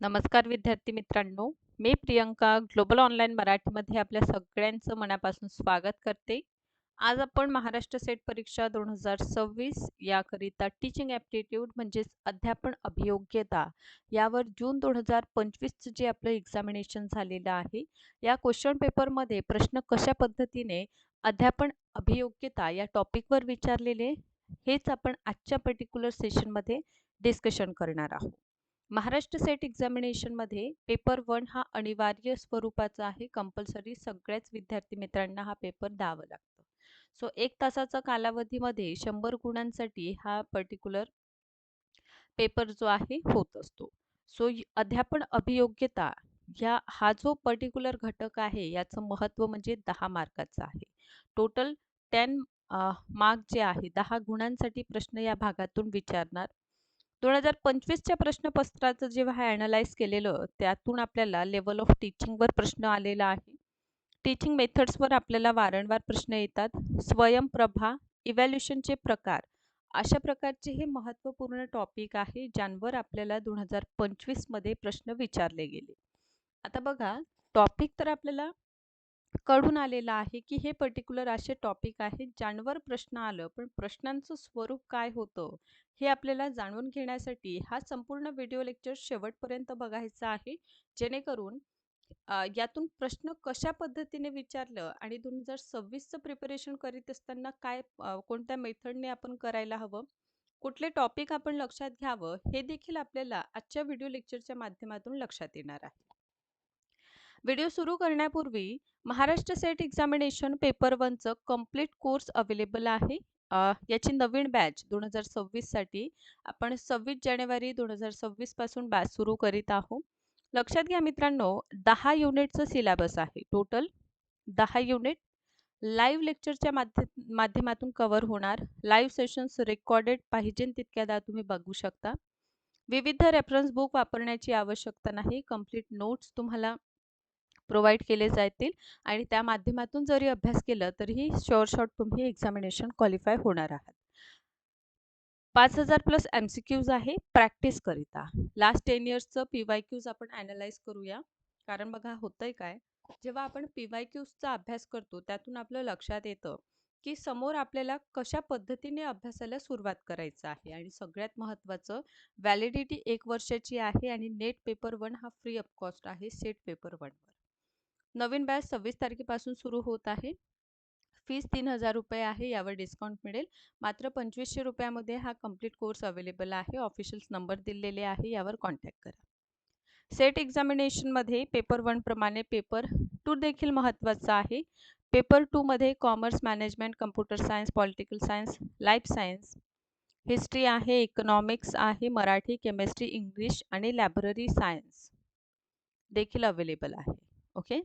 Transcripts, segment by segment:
नमस्कार विद्यार्थी मित्रांनो. मी प्रियंका ग्लोबल ऑनलाईन मराठीमध्ये आपल्या सगळ्यांचं मनापासून स्वागत करते. आज आपण महाराष्ट्र सेट परीक्षा दोन हजार सव्वीस याकरिता टीचिंग ॲप्टिट्यूड म्हणजेच अध्यापन अभियोग्यता यावर जून दोन हजार पंचवीसचं जे आपलं एक्झामिनेशन झालेलं आहे या क्वेश्चन पेपरमध्ये प्रश्न कशा पद्धतीने अध्यापन अभियोग्यता या टॉपिकवर विचारलेले हेच आपण आजच्या पर्टिक्युलर सेशनमध्ये डिस्कशन करणार आहोत. महाराष्ट्र सेट एक्झामिनेशनमध्ये पेपर वन हा अनिवार्य स्वरूपाचा आहे. कंपल्सरी सगळ्याच विद्यार्थी मित्रांना हा पेपर द्यावा लागतो. सो एक तासाचा कालावधीमध्ये शंभर गुणांसाठी हा पर्टिक्युलर पेपर जो आहे होत असतो. सो अध्यापन अभियोग्यता या हा जो पर्टिक्युलर घटक आहे याचं महत्त्व म्हणजे दहा मार्काचं आहे. टोटल टेन मार्क जे आहे दहा गुणांसाठी प्रश्न या भागातून विचारणार. दोन हजार पंचवीसच्या प्रश्नपत्राचं जेव्हा ॲनलाइज केलेलं त्यातून आपल्याला लेवल ऑफ टीचिंगवर प्रश्न आलेला आहे. टीचिंग मेथड्सवर आपल्याला वारंवार प्रश्न येतात. स्वयंप्रभा इव्हॅल्युशनचे प्रकार. अशा प्रकारचे हे महत्त्वपूर्ण टॉपिक आहे ज्यांवर आपल्याला दोन हजार पंचवीसमध्ये प्रश्न विचारले गेले. आता बघा टॉपिक तर आपल्याला कळून आलेलं आहे की हे पर्टिक्युलर असे टॉपिक आहेत ज्यांवर प्रश्न आलं. पण प्रश्नांचं स्वरूप काय होतं हे आपल्याला जाणून घेण्यासाठी हा संपूर्ण व्हिडिओ लेक्चर शेवटपर्यंत बघायचा आहे. जेणेकरून यातून प्रश्न कशा पद्धतीने विचारलं आणि दोन हजार सव्वीसचं प्रिपरेशन करीत असताना काय कोणत्या मेथडने आपण करायला हवं कुठले टॉपिक आपण लक्षात घ्यावं हे देखील आपल्याला आजच्या व्हिडिओ लेक्चरच्या माध्यमातून लक्षात येणार आहे. व्हिडिओ सुरू करण्यापूर्वी महाराष्ट्र सेट एक्झामिनेशन पेपर वनचं कंप्लीट कोर्स अवेलेबल आहे. याची नवीन बॅच दोन हजार सव्वीससाठी आपण सव्वीस जानेवारी दोन हजार सव्वीसपासून बॅच सुरू करीत आहोत. लक्षात घ्या मित्रांनो दहा युनिटचं सिलेबस आहे. टोटल दहा युनिट लाईव्ह लेक्चरच्या माध्य माध्यमातून कव्हर होणार. लाईव्ह सेशन्स रेकॉर्डेड पाहिजे तितक्यादा तुम्ही बघू शकता. विविध रेफरन्स बुक वापरण्याची आवश्यकता नाही. कंप्लीट नोट्स तुम्हाला प्रोव्हाइड केले जातील आणि त्या माध्यमातून जरी अभ्यास केला तरीही शॉर्ट शॉर्ट तुम्ही एक्झामिनेशन क्वालिफाय होणार आहात. पाच हजार प्लस एम सी क्यूज आहे प्रॅक्टिस करिता लास्ट टेन इयर्सचं पी वाय क्यूज आपण ॲनालाइज करूया. कारण बघा होतंय काय? जेव्हा आपण पी वाय क्यूजचा अभ्यास करतो त्यातून आपलं लक्षात येतं की समोर आपल्याला कशा पद्धतीने अभ्यासाला सुरुवात करायचं आहे आणि सगळ्यात महत्त्वाचं व्हॅलिडिटी एक वर्षाची आहे आणि नेट पेपर वन हा फ्री ऑफ कॉस्ट आहे सेट पेपर वन नवीन बॅच सव्वीस तारखेपासून सुरू होत आहे. फीस तीन हजार रुपये आहे यावर डिस्काउंट मिळेल. मात्र पंचवीसशे रुपयामध्ये हा कंप्लीट कोर्स अवेलेबल आहे. ऑफिशियल्स नंबर दिलेले आहे यावर कॉन्टॅक्ट करा. सेट एक्झामिनेशनमध्ये पेपर वन प्रमाणे पेपर टू देखील महत्त्वाचा आहे. पेपर टूमध्ये commerce management computer science political science life science history आहे इकॉनॉमिक्स आहे मराठी केमिस्ट्री इंग्लिश आणि लायब्ररी सायन्स देखील अवेलेबल आहे. ओके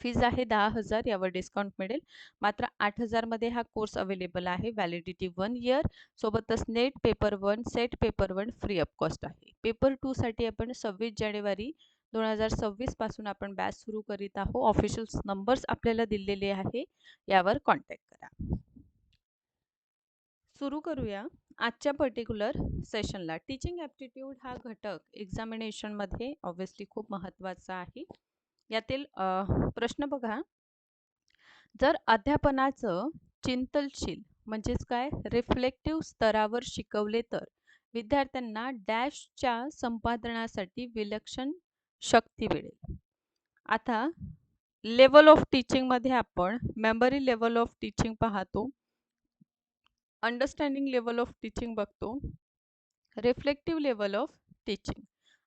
फीज आहे दहा हजार यावर डिस्काउंट मिळेल. मात्र आठ हजारमध्ये हा कोर्स अवेलेबल आहे. व्हॅलिडिटी वन इयर सोबतच NET paper one SET paper one free of cost आहे. पेपर टूसाठी आपण सव्वीस जानेवारी दोन हजार सव्वीसपासून आपण बॅच सुरू करीत आहोत. ऑफिशियल नंबर्स आपल्याला दिलेले आहे. यावर कॉन्टॅक्ट करा. सुरू करूया आजच्या पर्टिक्युलर सेशनला टीचिंग ॲप्टिट्यूड हा घटक एक्झामिनेशनमध्ये ऑब्व्हियसली खूप महत्त्वाचा आहे. यातील प्रश्न बघा. जर अध्यापनाचं चिंतनशील म्हणजेच काय? रिफ्लेक्टिव्ह स्तरावर शिकवले तर विद्यार्थ्यांना डॅशच्या संपादनासाठी विलक्षण शक्ती मिळेल. आता लेवल ऑफ टीचिंगमध्ये आपण मेमरी लेवल ऑफ टीचिंग पाहतो. अंडरस्टँडिंग लेवल ऑफ टीचिंग बघतो. रिफ्लेक्टिव्ह लेवल ऑफ टीचिंग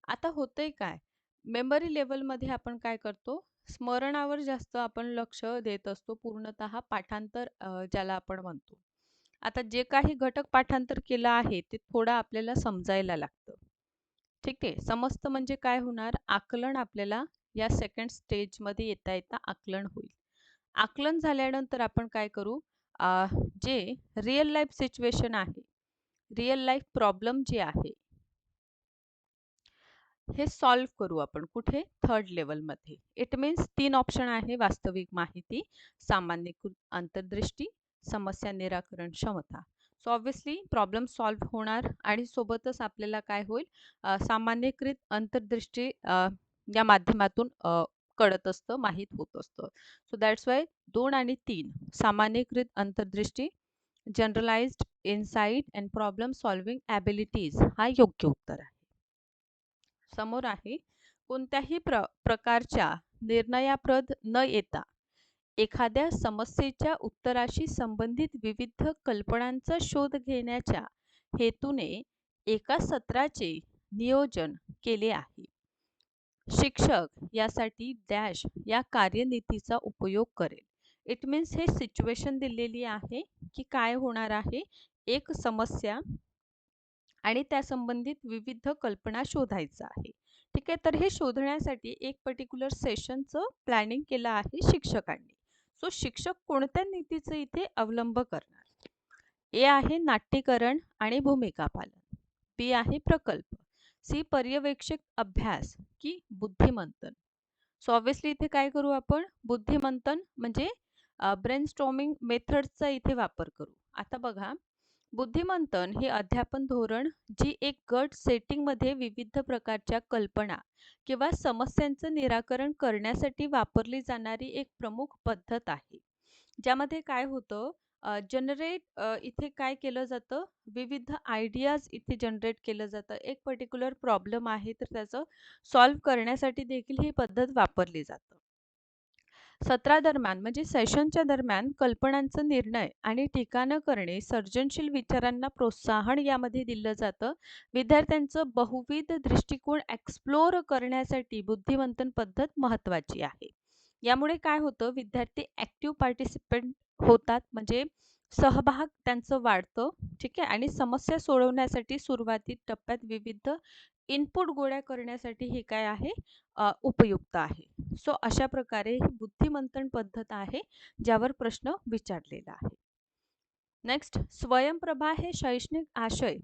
आता होतंय काय? मेमरी लेवलमध्ये आपण काय करतो? स्मरणावर जास्त आपण लक्ष देत असतो पूर्णत पाठांतर ज्याला आपण म्हणतो. आता जे काही घटक पाठांतर केलं आहे ते थोडं आपल्याला समजायला लागतं. ठीक आहे? समस्त म्हणजे काय होणार? आकलन आपल्याला या सेकंड स्टेजमध्ये येता येता आकलन होईल. आकलन झाल्यानंतर आपण काय करू? जे रिअल लाईफ सिच्युएशन आहे रिअल लाईफ प्रॉब्लेम जे आहे हे सॉल्व्ह करू आपण कुठे? थर्ड लेवलमध्ये इट मीन्स तीन ऑप्शन आहे वास्तविक माहिती सामान्यकृत अंतर्दृष्टी समस्या निराकरण क्षमता. सो ऑब्व्हियसली प्रॉब्लेम सॉल्व्ह होणार आणि सोबतच आपल्याला काय होईल? सामान्यकृत अंतर्दृष्टी या माध्यमातून कळत असतं माहीत होत असतं. सो दॅट्स वाय दोन आणि तीन सामान्यीकृत अंतर्दृष्टी generalised insight and problem solving abilities हा योग्य उत्तर आहे. समोर आहे. कोणत्याही प्र प्रकारच्या निर्णयाप्रद न येता एखाद्या समस्येच्या उत्तराशी संबंधित विविध कल्पनांचा शोध घेण्याच्या हेतूने एका सत्राचे नियोजन केले आहे. शिक्षक यासाठी डॅश या कार्यनीतीचा उपयोग करेल. इट मीन्स हे सिच्युएशन दिलेली आहे की काय होणार आहे? एक समस्या आणि त्या संबंधित विविध कल्पना शोधायचं आहे. ठीक आहे? तर हे शोधण्यासाठी एक पर्टिक्युलर सेशनचं प्लॅनिंग केलं आहे शिक्षकांनी. सो शिक्षक कोणत्या नीतीचं इथे अवलंब करणार? ए आहे नाट्यकरण आणि भूमिका पालन. बी आहे प्रकल्प. सी पर्यवेक्षक अभ्यास की बुद्धिमंतन सो ऑब्विसली इथे काय करू आपण? बुद्धिमंतन म्हणजे ब्रेन स्टॉमिंग मेथडचा इथे वापर करू. आता बघा बुद्धिमंतन हे अध्यापन धोरण जी एक गट सेटिंगमध्ये विविध प्रकारच्या कल्पना किंवा समस्यांचं निराकरण करण्यासाठी वापरली जाणारी एक प्रमुख पद्धत आहे. ज्यामध्ये काय होतं जनरेट इथे काय केलं जातं? विविध आयडियाज इथे जनरेट केलं जातं. एक पर्टिक्युलर प्रॉब्लेम आहे तर त्याचं सॉल्व करण्यासाठी देखील ही पद्धत वापरली जातं. सत्रादरम्यान म्हणजे सेशनच्या दरम्यान कल्पनांचं निर्णय आणि ठिकाणं करणे सर्जनशील विचारांना प्रोत्साहन यामध्ये दिलं जातं. विद्यार्थ्यांचं बहुविध दृष्टिकोन एक्सप्लोअर करण्यासाठी बुद्धिवंतन पद्धत महत्त्वाची आहे. यामुळे काय होतं विद्यार्थी ॲक्टिव्ह पार्टिसिपेंट होतात. म्हणजे सहभाग त्यांचं वाढतं ठीक आहे? आणि समस्या सोडवण्यासाठी सुरुवाती टप्प्यात विविध इनपुट गोळ्या करण्यासाठी हे काय आहे? उपयुक्त आहे. सो अशा प्रकारे ही बुद्धिमंथन पद्धत आहे ज्यावर प्रश्न विचारलेला आहे. नेक्स्ट स्वयंप्रभा हे शैक्षणिक आशय.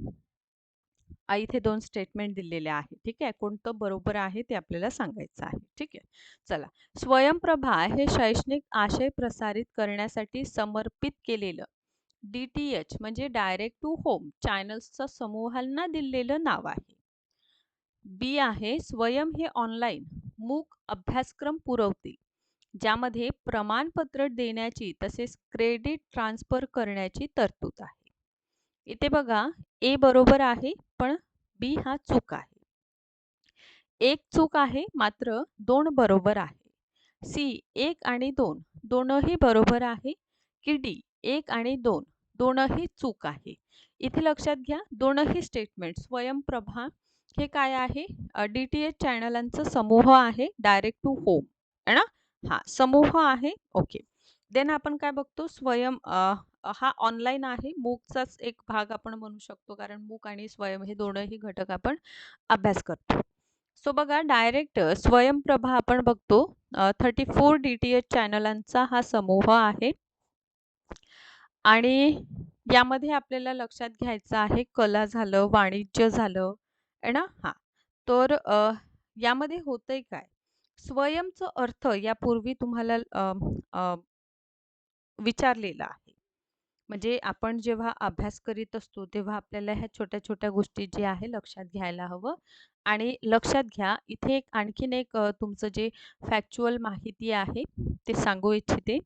इथे दोन स्टेटमेंट दिलेले आहे ठीक आहे? कोणतं बरोबर आहे ते आपल्याला सांगायचं आहे ठीक आहे? चला. स्वयंप्रभा हे शैक्षणिक आशय प्रसारित करण्यासाठी समर्पित केलेलं डी टी एच म्हणजे डायरेक्ट टू होम चॅनल्सचा समूहांना दिलेलं नाव आहे. बी आहे स्वयं हे ऑनलाईन मूक अभ्यासक्रम पुरवतील ज्यामध्ये प्रमाणपत्र देण्याची तसेच क्रेडिट ट्रान्सफर करण्याची तरतूद आहे. इथे बघा ए बरोबर आहे पण बी हा चूक आहे. एक चूक आहे मात्र दोन बरोबर आहे. सी एक आणि दोन दोनही बरोबर आहे की डी एक आणि दोन दोनही चूक आहे. इथे लक्षात घ्या दोनही स्टेटमेंट स्वयंप्रभा हे काय आहे? डी टी एच चॅनलांचा समूह आहे डायरेक्ट टू होम है ना? हा समूह आहे ओके देन आपण काय बघतो? स्वयं हा ऑनलाईन आहे मूकचाच एक भाग आपण म्हणू शकतो कारण मूक आणि स्वयं हे दोनही घटक आपण अभ्यास करतो. सो बघा डायरेक्ट स्वयंप्रभा आपण बघतो thirty four D T H चॅनलांचा हा समूह आहे. आणि यामध्ये आपल्याला लक्षात घ्यायचं आहे कला झालं वाणिज्य झालं आहे ना? हां. तर यामध्ये होतंय काय? स्वयंचं अर्थ यापूर्वी तुम्हाला विचारलेलं आहे. म्हणजे आपण जेव्हा अभ्यास करीत असतो तेव्हा आपल्याला ह्या छोट्या छोट्या गोष्टी जे आहे लक्षात घ्यायला हवं. आणि लक्षात घ्या इथे एक आणखीन एक तुमचं जे फॅक्च्युअल माहिती आहे ते सांगू इच्छिते.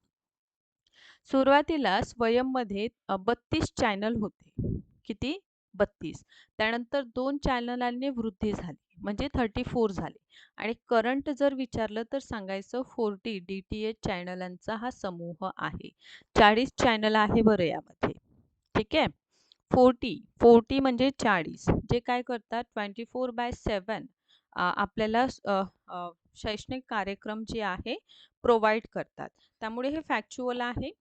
सुरुवातीला स्वयंमध्ये बत्तीस चॅनल होते. किती? बत्तीस. त्यानंतर दोन चॅनलांनी वृद्धी झाली. म्हणजे थर्टी फोर झाले. आणि करंट जर विचारलं तर सांगायचं फोर्टी डी टी एच चॅनलांचा हा समूह आहे. चाळीस चॅनल आहे बरं यामध्ये. ठीक आहे? फोर्टी फोर्टी म्हणजे चाळीस. जे काय करतात? ट्वेंटी फोर बाय सेवन आपल्याला शैक्षणिक कार्यक्रम जे आहे प्रोव्हाइड करतात. त्यामुळे हे फॅक्च्युअल आहे.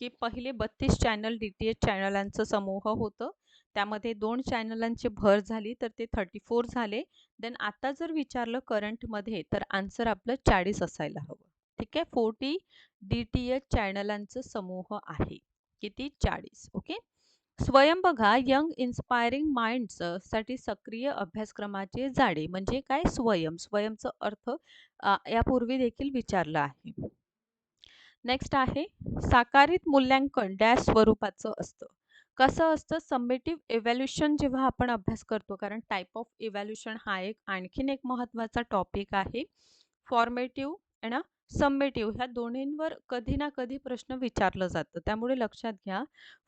की पहिले बत्तीस चॅनल डी टी एच चॅनलांचं समूह होतं. त्यामध्ये दोन चॅनलांची भर झाली तर ते थर्टी फोर झाले. देन आता जर विचारलं करंटमध्ये तर आन्सर आपलं चाळीस असायला हवं. ठीक आहे? फोर्टी डी टी एच चॅनलांचं समूह आहे. किती? चाळीस. ओके स्वयं बघा यंग इन्स्पायरिंग माइंड्ससाठी सक्रिय अभ्यासक्रमाचे जाडे. म्हणजे काय? स्वयं. स्वयंचं अर्थ यापूर्वी देखील विचारलं आहे. नेक्स्ट आहे साकारित मूल्यांकन डॅश स्वरूपाचं असतं. कसं असतं? समेटिव्ह इव्हॅल्युशन जेव्हा आपण अभ्यास करतो कारण टाईप ऑफ इव्हॅल्युशन हा एक आणखीन एक महत्त्वाचा टॉपिक आहे. फॉर्मेटिव्ह आणि समेटिव्ह ह्या दोन्हींवर कधी ना कधी प्रश्न विचारलं जातं. त्यामुळे लक्षात घ्या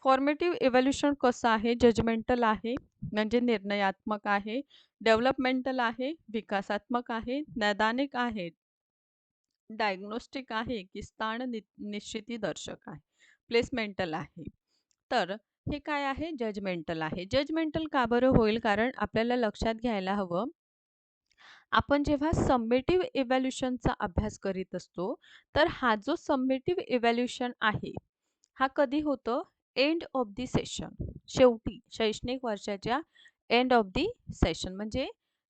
फॉर्मेटिव्ह इव्हॅल्युशन कसं आहे? जजमेंटल आहे म्हणजे निर्णयात्मक आहे डेव्हलपमेंटल आहे विकासात्मक आहे नैदानिक आहे डायग्नोस्टिक आहे की स्थान नि निश्चिती दर्शक आहे प्लेसमेंटल आहे. तर हे काय आहे? जजमेंटल आहे. जजमेंटल का बरं होईल? कारण आपल्याला लक्षात घ्यायला हवं आपण जेव्हा समेटिव्ह इव्हॅल्युशनचा अभ्यास करीत असतो तर हा जो समेटिव्ह इव्हॅल्युशन आहे हा कधी होतं? एंड ऑफ दी सेशन शेवटी शैक्षणिक वर्षाच्या एंड ऑफ दी सेशन म्हणजे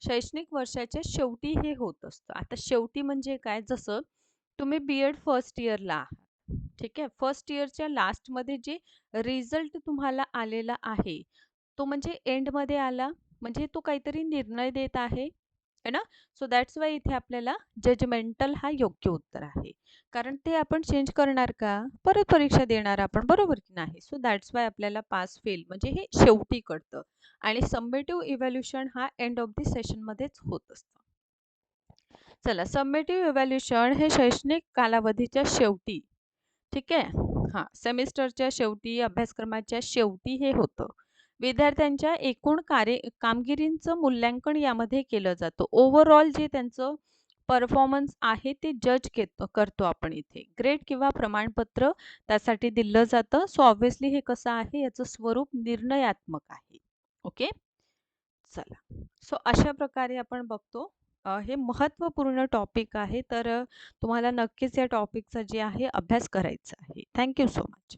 शैक्षणिक वर्षाच्या शेवटी हे होत असतं. आता शेवटी म्हणजे काय? जसं तुम्ही बी एड फर्स्ट इयरला आहात. ठीक आहे? फर्स्ट इयरच्या लास्टमध्ये जे रिझल्ट तुम्हाला आलेला आहे तो म्हणजे एंडमध्ये आला? म्हणजे तो काहीतरी निर्णय देत आहे? है ना? सो दॅट्स वाय इथे आपल्याला जजमेंटल हा योग्य उत्तर आहे. कारण ते आपण चेंज करणार का? परत परीक्षा देणार आपण बरोबर की नाही? सो दॅट्स वाय आपल्याला पास फेल म्हणजे हे शेवटी कळतं. आणि सबमेटिव्ह इव्हॅल्युशन हा एंड ऑफ दी सेशनमध्येच होत असतं. चला सबमेटिव्ह इव्हॅल्युशन हे शैक्षणिक कालावधीच्या शेवटी ठीक आहे? हां सेमिस्टरच्या शेवटी अभ्यासक्रमाच्या शेवटी हे होतं. विद्यार्थ्यांच्या एकूण कार्य कामगिरींचं मूल्यांकन यामध्ये केलं जातं. ओव्हरऑल जे त्यांचं परफॉर्मन्स आहे ते जज करतो आपण इथे. ग्रेड किंवा प्रमाणपत्र त्यासाठी दिलं जातं. सो ऑब्व्हियसली हे कसं आहे? याचं स्वरूप निर्णयात्मक आहे. ओके चला. सो अशा प्रकारे आपण बघतो. हे महत्त्वपूर्ण टॉपिक आहे. तर तुम्हाला नक्कीच या टॉपिकचा जे आहे अभ्यास करायचा आहे. Thank you so much